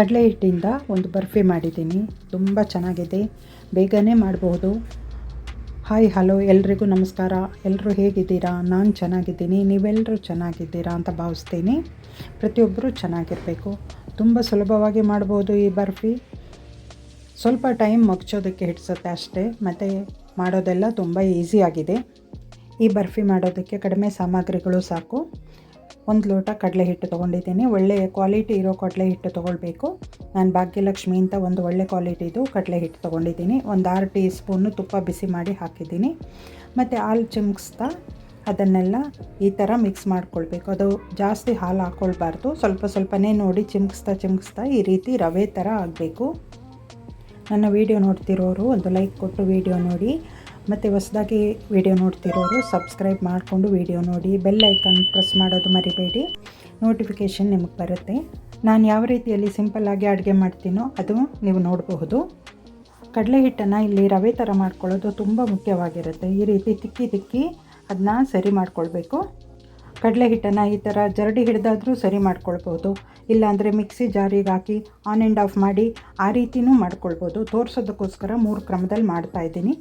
ಕಡಲೆ ಹಿಟ್ಟಿಂದ ಒಂದು ಬರ್ಫಿ ಮಾಡಿದ್ದೀನಿ. ತುಂಬ ಚೆನ್ನಾಗಿದೆ. ಬೇಗನೆ ಮಾಡಬಹುದು ಹಾಯ್, ಹಲೋ, ಎಲ್ರಿಗೂ ನಮಸ್ಕಾರ. ಎಲ್ಲರೂ ಹೇಗಿದ್ದೀರಾ? ನಾನು ಚೆನ್ನಾಗಿದ್ದೀನಿ. ನೀವೆಲ್ಲರೂ ಚೆನ್ನಾಗಿದ್ದೀರಾ ಅಂತ ಭಾವಿಸ್ತೀನಿ. ಪ್ರತಿಯೊಬ್ಬರೂ ಚೆನ್ನಾಗಿರಬೇಕು. ತುಂಬ ಸುಲಭವಾಗಿ ಮಾಡ್ಬೋದು ಈ ಬರ್ಫಿ. ಸ್ವಲ್ಪ ಟೈಮ್ ಮಗ್ಚೋದಕ್ಕೆ ಹಿಡಿಸುತ್ತೆ ಅಷ್ಟೇ. ಮತ್ತು ಮಾಡೋದೆಲ್ಲ ತುಂಬ ಈಸಿಯಾಗಿದೆ. ಈ ಬರ್ಫಿ ಮಾಡೋದಕ್ಕೆ ಕಡಿಮೆ ಸಾಮಗ್ರಿಗಳು ಸಾಕು. ಒಂದು ಲೋಟ ಕಡಲೆ ಹಿಟ್ಟು ತೊಗೊಂಡಿದ್ದೀನಿ. ಒಳ್ಳೆಯ ಕ್ವಾಲಿಟಿ ಇರೋ ಕಡಲೆ ಹಿಟ್ಟು ತೊಗೊಳ್ಬೇಕು. ನಾನು ಭಾಗ್ಯಲಕ್ಷ್ಮಿ ಅಂತ ಒಂದು ಒಳ್ಳೆ ಕ್ವಾಲಿಟಿದು ಕಡಲೆ ಹಿಟ್ಟು ತೊಗೊಂಡಿದ್ದೀನಿ. ಒಂದು ಆರು ಟೀ ಸ್ಪೂನು ತುಪ್ಪ ಬಿಸಿ ಮಾಡಿ ಹಾಕಿದ್ದೀನಿ. ಮತ್ತು ಹಾಲು ಚಿಮ್ಕಿಸ್ತಾ ಅದನ್ನೆಲ್ಲ ಈ ಥರ ಮಿಕ್ಸ್ ಮಾಡ್ಕೊಳ್ಬೇಕು. ಅದು ಜಾಸ್ತಿ ಹಾಲು ಹಾಕ್ಕೊಳ್ಬಾರ್ದು ಸ್ವಲ್ಪ ಸ್ವಲ್ಪನೇ ನೋಡಿ ಚಿಮ್ಕಿಸ್ತಾ ಚಿಮ್ಕಿಸ್ತಾ ಈ ರೀತಿ ರವೆ ಥರ ಆಗಬೇಕು. ನನ್ನ ವೀಡಿಯೋ ನೋಡ್ತಿರೋರು ಒಂದು ಲೈಕ್ ಕೊಟ್ಟು ವೀಡಿಯೋ ನೋಡಿ. ಮತ್ತು ಹೊಸದಾಗಿ ವಿಡಿಯೋ ನೋಡ್ತಿರೋರು ಸಬ್ಸ್ಕ್ರೈಬ್ ಮಾಡಿಕೊಂಡು ವಿಡಿಯೋ ನೋಡಿ, ಬೆಲ್ ಐಕನ್ ಪ್ರೆಸ್ ಮಾಡೋದು ಮರಿಬೇಡಿ. ನೋಟಿಫಿಕೇಷನ್ ನಿಮಗೆ ಬರುತ್ತೆ. ನಾನು ಯಾವ ರೀತಿಯಲ್ಲಿ ಸಿಂಪಲ್ಲಾಗಿ ಅಡುಗೆ ಮಾಡ್ತೀನೋ ಅದು ನೀವು ನೋಡಬಹುದು. ಕಡಲೆ ಹಿಟ್ಟನ್ನು ಇಲ್ಲಿ ರವೆ ಥರ ಮಾಡ್ಕೊಳ್ಳೋದು ತುಂಬ ಮುಖ್ಯವಾಗಿರುತ್ತೆ. ಈ ರೀತಿ ತಿಕ್ಕಿ ತಿಕ್ಕಿ ಅದನ್ನ ಸರಿ ಮಾಡ್ಕೊಳ್ಬೇಕು. ಕಡಲೆ ಹಿಟ್ಟನ್ನು ಈ ಥರ ಜರಡಿ ಹಿಡಿದಾದರೂ ಸರಿ ಮಾಡ್ಕೊಳ್ಬೋದು. ಇಲ್ಲಾಂದರೆ ಮಿಕ್ಸಿ ಜಾರಿಗೆ ಹಾಕಿ ಆನ್ ಆ್ಯಂಡ್ ಆಫ್ ಮಾಡಿ ಆ ರೀತಿಯೂ ಮಾಡ್ಕೊಳ್ಬೋದು. ತೋರಿಸೋದಕ್ಕೋಸ್ಕರ ಮೂರು ಕ್ರಮದಲ್ಲಿ ಮಾಡ್ತಾಯಿದ್ದೀನಿ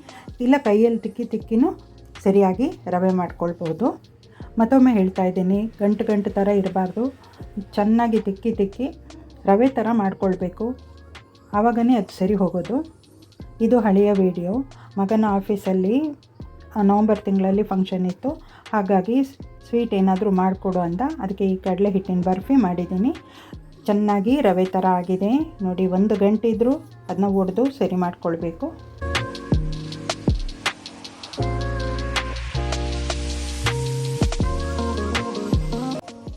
ಇಲ್ಲ ಕೈಯಲ್ಲಿ ತಿಕ್ಕಿ ತಿಕ್ಕಿನೂ ಸರಿಯಾಗಿ ರವೆ ಮಾಡ್ಕೊಳ್ಬೋದು. ಮತ್ತೊಮ್ಮೆ ಹೇಳ್ತಾ ಇದ್ದೀನಿ, ಗಂಟು ಗಂಟು ಥರ ಇರಬಾರ್ದು. ಚೆನ್ನಾಗಿ ತಿಕ್ಕಿ ತಿಕ್ಕಿ ರವೆ ಥರ ಮಾಡ್ಕೊಳ್ಬೇಕು. ಆವಾಗನೇ ಅದು ಸರಿ ಹೋಗೋದು. ಇದು ಹಳೆಯ ವಿಡಿಯೋ ಮಗನ ಆಫೀಸಲ್ಲಿ ನವಂಬರ್ ತಿಂಗಳಲ್ಲಿ ಫಂಕ್ಷನ್ ಇತ್ತು. ಹಾಗಾಗಿ ಸ್ವೀಟ್ ಏನಾದರೂ ಮಾಡಿಕೊಡು ಅಂತ ಅದಕ್ಕೆ ಈ ಕಡಲೆ ಹಿಟ್ಟಿನ ಬರ್ಫಿ ಮಾಡಿದ್ದೀನಿ. ಚೆನ್ನಾಗಿ ರವೆ ಥರ ಆಗಿದೆ. ನೋಡಿ, ಒಂದು ಗಂಟೆ ಇದ್ದರೂ ಅದನ್ನ ಒಡೆದು ಸರಿ ಮಾಡಿಕೊಳ್ಬೇಕು.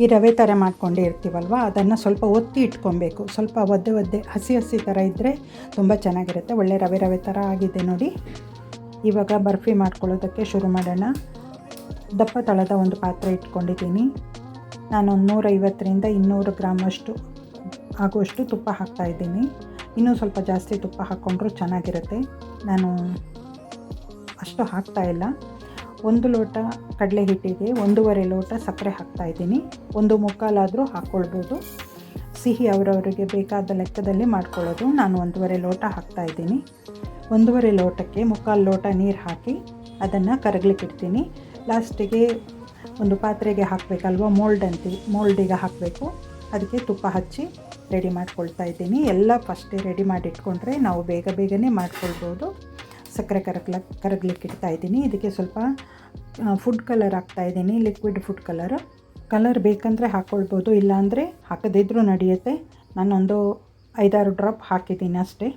ಈ ರವೆ ಥರ ಮಾಡ್ಕೊಂಡೇ ಇರ್ತೀವಲ್ವ ಅದನ್ನು ಸ್ವಲ್ಪ ಒತ್ತಿ ಇಟ್ಕೊಬೇಕು ಸ್ವಲ್ಪ ಒದ್ದೆ ಒದ್ದೆ, ಹಸಿ ಹಸಿ ಥರ ಇದ್ದರೆ ತುಂಬ ಚೆನ್ನಾಗಿರುತ್ತೆ. ಒಳ್ಳೆ ರವೆ ರವೆ ಥರ ಆಗಿದೆ ನೋಡಿ. ಇವಾಗ ಬರ್ಫಿ ಮಾಡ್ಕೊಳ್ಳೋದಕ್ಕೆ ಶುರು ಮಾಡೋಣ. ದಪ್ಪ ತಳದ ಒಂದು ಪಾತ್ರೆ ಇಟ್ಕೊಂಡಿದ್ದೀನಿ. ನಾನು ನೂರೈವತ್ತರಿಂದ ಇನ್ನೂರು ಗ್ರಾಮಷ್ಟು ಆಗುವಷ್ಟು ತುಪ್ಪ ಹಾಕ್ತಾಯಿದ್ದೀನಿ ಇನ್ನೂ ಸ್ವಲ್ಪ ಜಾಸ್ತಿ ತುಪ್ಪ ಹಾಕ್ಕೊಂಡ್ರೂ ಚೆನ್ನಾಗಿರುತ್ತೆ. ನಾನು ಅಷ್ಟು ಹಾಕ್ತಾಯಿಲ್ಲ ಒಂದು ಲೋಟ ಕಡಲೆ ಹಿಟ್ಟಿಗೆ ಒಂದೂವರೆ ಲೋಟ ಸಕ್ಕರೆ ಹಾಕ್ತಾಯಿದ್ದೀನಿ ಒಂದು ಮುಕ್ಕಾಲಾದರೂ ಹಾಕ್ಕೊಳ್ಬೋದು. ಸಿಹಿ ಅವರವರಿಗೆ ಬೇಕಾದ ಲೆಕ್ಕದಲ್ಲಿ ಮಾಡ್ಕೊಳ್ಳೋದು. ನಾನು ಒಂದೂವರೆ ಲೋಟ ಹಾಕ್ತಾಯಿದ್ದೀನಿ ಒಂದೂವರೆ ಲೋಟಕ್ಕೆ ಮುಕ್ಕಾಲು ಲೋಟ ನೀರು ಹಾಕಿ ಅದನ್ನು ಕರಗ್ಲಿಕ್ಕಿಡ್ತೀನಿ. ಲಾಸ್ಟಿಗೆ ಒಂದು ಪಾತ್ರೆಗೆ ಹಾಕಬೇಕಲ್ವ? ಮೋಲ್ಡ್ ಅಂತೀವಿ. ಮೋಲ್ಡಿಗೆ ಹಾಕಬೇಕು. ಅದಕ್ಕೆ ತುಪ್ಪ ಹಚ್ಚಿ ರೆಡಿ ಮಾಡ್ಕೊಳ್ತಾ ಇದ್ದೀನಿ. ಎಲ್ಲ ಫಸ್ಟೇ ರೆಡಿ ಮಾಡಿ ಇಟ್ಕೊಂಡ್ರೆ ನಾವು ಬೇಗ ಬೇಗನೆ ಮಾಡ್ಕೊಳ್ಬೋದು. ಸಕ್ಕರೆ ಕರಗ್ಲ ಕರಗ್ಲಿಕ್ಕೆ ಇಡ್ತಾ ಇದ್ದೀನಿ. ಇದಕ್ಕೆ ಸ್ವಲ್ಪ ಫುಡ್ ಕಲರ್ ಹಾಕ್ತಾ ಇದ್ದೀನಿ. ಲಿಕ್ವಿಡ್ ಫುಡ್ ಕಲರ್ ಕಲರ್ ಬೇಕಂದರೆ ಹಾಕ್ಕೊಳ್ಬೋದು ಇಲ್ಲಾಂದರೆ ಹಾಕದಿದ್ರೂ ನಡೆಯುತ್ತೆ. ನಾನೊಂದು ಐದಾರು ಡ್ರಾಪ್ ಹಾಕಿದ್ದೀನಿ ಅಷ್ಟೇ.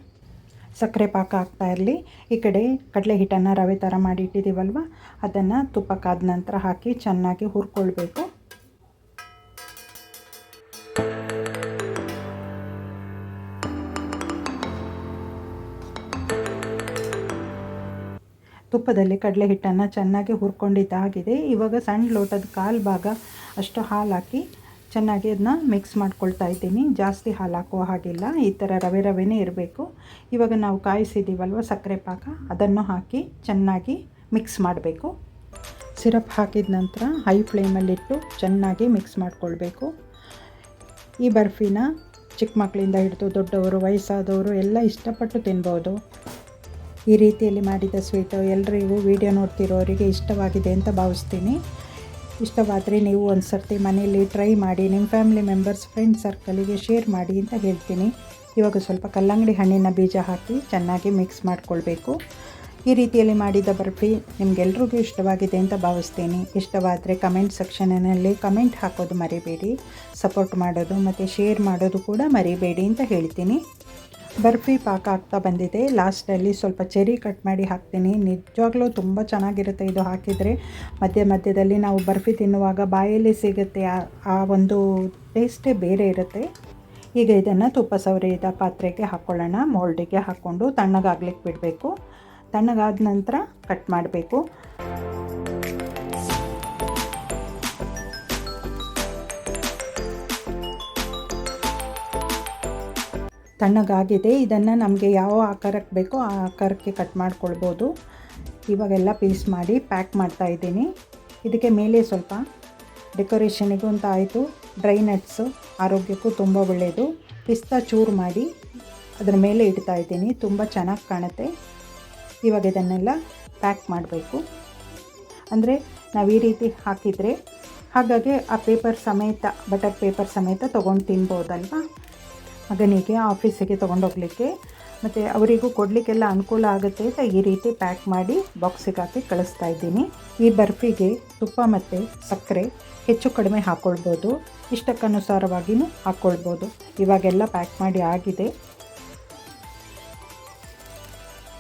ಸಕ್ಕರೆ ಪಾಕ ಆಗ್ತಾ ಇರಲಿ. ಈ ಕಡೆ ಕಡಲೆ ಹಿಟ್ಟನ್ನು ರವೆ ಥರ ಮಾಡಿ ಇಟ್ಟಿದ್ದೀವಲ್ವ? ಅದನ್ನು ತುಪ್ಪ ಕಾದ ನಂತರ ಹಾಕಿ ಚೆನ್ನಾಗಿ ಹುರ್ಕೊಳ್ಬೇಕು. ತುಪ್ಪದಲ್ಲಿ ಕಡಲೆ ಹಿಟ್ಟನ್ನು ಚೆನ್ನಾಗಿ ಹುರ್ಕೊಂಡಿದ್ದಾಗಿದೆ. ಇವಾಗ ಸಣ್ಣ ಲೋಟದ ಕಾಲು ಭಾಗ ಅಷ್ಟು ಹಾಲು ಹಾಕಿ ಚೆನ್ನಾಗಿ ಅದನ್ನ ಮಿಕ್ಸ್ ಮಾಡ್ಕೊಳ್ತಾ ಇದ್ದೀನಿ. ಜಾಸ್ತಿ ಹಾಲು ಹಾಕುವ ಹಾಗಿಲ್ಲ. ಈ ಥರ ರವೆ ರವೆನೇ ಇರಬೇಕು. ಇವಾಗ ನಾವು ಕಾಯಿಸಿದ್ದೀವಲ್ವ ಸಕ್ಕರೆ ಪಾಕ, ಅದನ್ನು ಹಾಕಿ ಚೆನ್ನಾಗಿ ಮಿಕ್ಸ್ ಮಾಡಬೇಕು. ಸಿರಪ್ ಹಾಕಿದ ನಂತರ ಹೈ ಫ್ಲೇಮಲ್ಲಿಟ್ಟು ಚೆನ್ನಾಗಿ ಮಿಕ್ಸ್ ಮಾಡಿಕೊಳ್ಬೇಕು. ಈ ಬರ್ಫಿನ ಚಿಕ್ಕ ಮಕ್ಕಳಿಂದ ಹಿಡಿದು ದೊಡ್ಡವರು, ವಯಸ್ಸಾದವರು ಎಲ್ಲ ಇಷ್ಟಪಟ್ಟು ತಿನ್ಬೋದು. ಈ ರೀತಿಯಲ್ಲಿ ಮಾಡಿದ ಸ್ವೀಟು ಎಲ್ಲರಿಗೂ ವಿಡಿಯೋ ನೋಡ್ತಿರೋರಿಗೆ ಇಷ್ಟವಾಗಿದೆ ಅಂತ ಭಾವಿಸ್ತೀನಿ. ಇಷ್ಟವಾದರೆ ನೀವು ಒಂದು ಸರ್ತಿ ಮನೆಯಲ್ಲಿ ಟ್ರೈ ಮಾಡಿ ನಿಮ್ಮ ಫ್ಯಾಮಿಲಿ ಮೆಂಬರ್ಸ್ ಫ್ರೆಂಡ್ ಸರ್ಕಲಿಗೆ ಶೇರ್ ಮಾಡಿ ಅಂತ ಹೇಳ್ತೀನಿ. ಇವಾಗ ಸ್ವಲ್ಪ ಕಲ್ಲಂಗಡಿ ಹಣ್ಣಿನ ಬೀಜ ಹಾಕಿ ಚೆನ್ನಾಗಿ ಮಿಕ್ಸ್ ಮಾಡಿಕೊಳ್ಬೇಕು. ಈ ರೀತಿಯಲ್ಲಿ ಮಾಡಿದ ಬರ್ಫಿ ನಿಮಗೆಲ್ರಿಗೂ ಇಷ್ಟವಾಗಿದೆ ಅಂತ ಭಾವಿಸ್ತೀನಿ. ಇಷ್ಟವಾದರೆ ಕಮೆಂಟ್ ಸೆಕ್ಷನಿನಲ್ಲಿ ಕಮೆಂಟ್ ಹಾಕೋದು ಮರಿಬೇಡಿ. ಸಪೋರ್ಟ್ ಮಾಡೋದು ಮತ್ತು ಶೇರ್ ಮಾಡೋದು ಕೂಡ ಮರಿಬೇಡಿ ಅಂತ ಹೇಳ್ತೀನಿ. ಬರ್ಫಿ ಪಾಕ ಆಗ್ತಾ ಬಂದಿದೆ. ಲಾಸ್ಟಲ್ಲಿ ಸ್ವಲ್ಪ ಚೆರಿ ಕಟ್ ಮಾಡಿ ಹಾಕ್ತೀನಿ. ನಿಜವಾಗ್ಲೂ ತುಂಬ ಚೆನ್ನಾಗಿರುತ್ತೆ ಇದು ಹಾಕಿದರೆ. ಮಧ್ಯ ಮಧ್ಯದಲ್ಲಿ ನಾವು ಬರ್ಫಿ ತಿನ್ನುವಾಗ ಬಾಯಲ್ಲಿ ಸಿಗುತ್ತೆ ಆ ಒಂದು ಟೇಸ್ಟೇ ಬೇರೆ ಇರುತ್ತೆ. ಈಗ ಇದನ್ನು ತುಪ್ಪ ಸವರಿದ ಪಾತ್ರೆಗೆ ಹಾಕ್ಕೊಳ್ಳೋಣ ಮೋಲ್ಡಿಗೆ ಹಾಕ್ಕೊಂಡು ತಣ್ಣಗಾಗ್ಲಿಕ್ಕೆ ಬಿಡಬೇಕು. ತಣ್ಣಗಾದ ನಂತರ ಕಟ್ ಮಾಡಬೇಕು. ತಣ್ಣಗಾಗಿದೆ. ಇದನ್ನು ನಮಗೆ ಯಾವ ಆಕಾರಕ್ಕೆ ಬೇಕೋ ಆ ಆಕಾರಕ್ಕೆ ಕಟ್ ಮಾಡ್ಕೊಳ್ಬೋದು. ಇವಾಗೆಲ್ಲ ಪೀಸ್ ಮಾಡಿ ಪ್ಯಾಕ್ ಮಾಡ್ತಾ ಇದ್ದೀನಿ. ಇದಕ್ಕೆ ಮೇಲೆ ಸ್ವಲ್ಪ ಡೆಕೋರೇಷನಿಗೂ ಅಂತ ಆಯಿತು. ಡ್ರೈ ನಟ್ಸು ಆರೋಗ್ಯಕ್ಕೂ ತುಂಬ ಒಳ್ಳೆಯದು ಪಿಸ್ತಾ ಚೂರು ಮಾಡಿ ಅದರ ಮೇಲೆ ಇಡ್ತಾ ಇದ್ದೀನಿ. ತುಂಬ ಚೆನ್ನಾಗಿ ಕಾಣುತ್ತೆ. ಇವಾಗ ಇದನ್ನೆಲ್ಲ ಪ್ಯಾಕ್ ಮಾಡಬೇಕು. ಅಂದರೆ ನಾವು ಈ ರೀತಿ ಹಾಕಿದರೆ ಹಾಗಾಗಿ ಆ ಪೇಪರ್ ಸಮೇತ ಬಟರ್ ಪೇಪರ್ ಸಮೇತ ತೊಗೊಂಡು ತಿನ್ಬೋದಲ್ವಾ? ಮಗನಿಗೆ ಆಫೀಸಿಗೆ ತೊಗೊಂಡೋಗ್ಲಿಕ್ಕೆ. ಮತ್ತು ಅವರಿಗೂ ಕೊಡಲಿಕ್ಕೆಲ್ಲ ಅನುಕೂಲ ಆಗುತ್ತೆ ಅಂತ ಈ ರೀತಿ ಪ್ಯಾಕ್ ಮಾಡಿ ಬಾಕ್ಸಿಗೆ ಹಾಕಿ ಕಳಿಸ್ತಾ ಇದ್ದೀನಿ. ಈ ಬರ್ಫಿಗೆ ತುಪ್ಪ ಮತ್ತು ಸಕ್ಕರೆ ಹೆಚ್ಚು ಕಡಿಮೆ ಹಾಕ್ಕೊಳ್ಬೋದು ಇಷ್ಟಕ್ಕನುಸಾರವಾಗಿಯೂ ಹಾಕ್ಕೊಳ್ಬೋದು ಇವಾಗೆಲ್ಲ ಪ್ಯಾಕ್ ಮಾಡಿ ಆಗಿದೆ.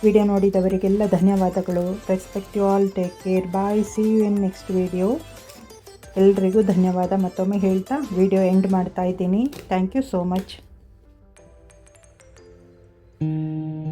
ವಿಡಿಯೋ ನೋಡಿದವರಿಗೆಲ್ಲ ಧನ್ಯವಾದಗಳು. Respect you all take care bye see you in next video ಎಲ್ರಿಗೂ ಧನ್ಯವಾದ. ಮತ್ತೊಮ್ಮೆ ಹೇಳ್ತಾ ವಿಡಿಯೋ ಎಂಡ್ ಮಾಡ್ತಾ ಇದ್ದೀನಿ. Thank you so much Música